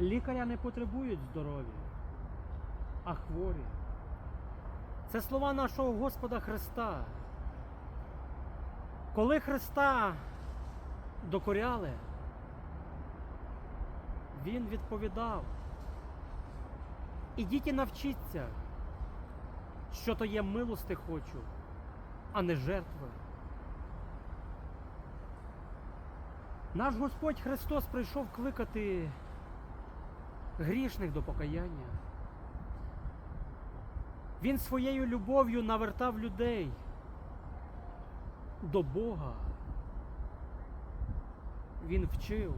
Лікаря не потребують здорові, а хворі. Це слова нашого Господа Христа. Коли Христа докоряли, Він відповідав. Ідіть і навчіться, що то є милости хочу, а не жертви. Наш Господь Христос прийшов кликати грішних до покаяння. Він своєю любов'ю навертав людей до Бога. Він вчив,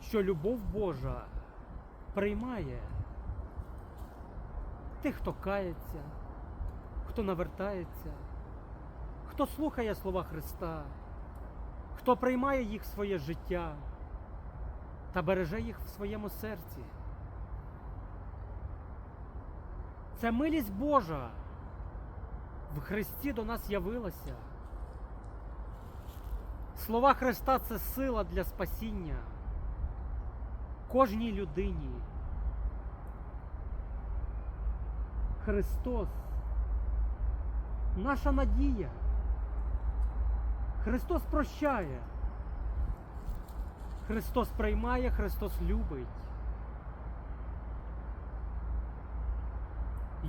що любов Божа приймає тих, хто кається, хто навертається, хто слухає слова Христа, хто приймає їх в своє життя та береже їх в своєму серці. Це милість Божа в Христі до нас явилася. Слова Христа це сила для спасіння кожній людині. Христос наша надія. Христос прощає. Христос приймає, Христос любить.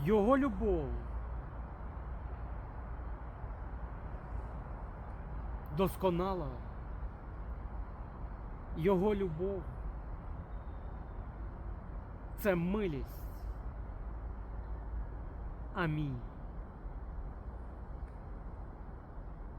Його любов досконала. Його любов це милість. Амінь.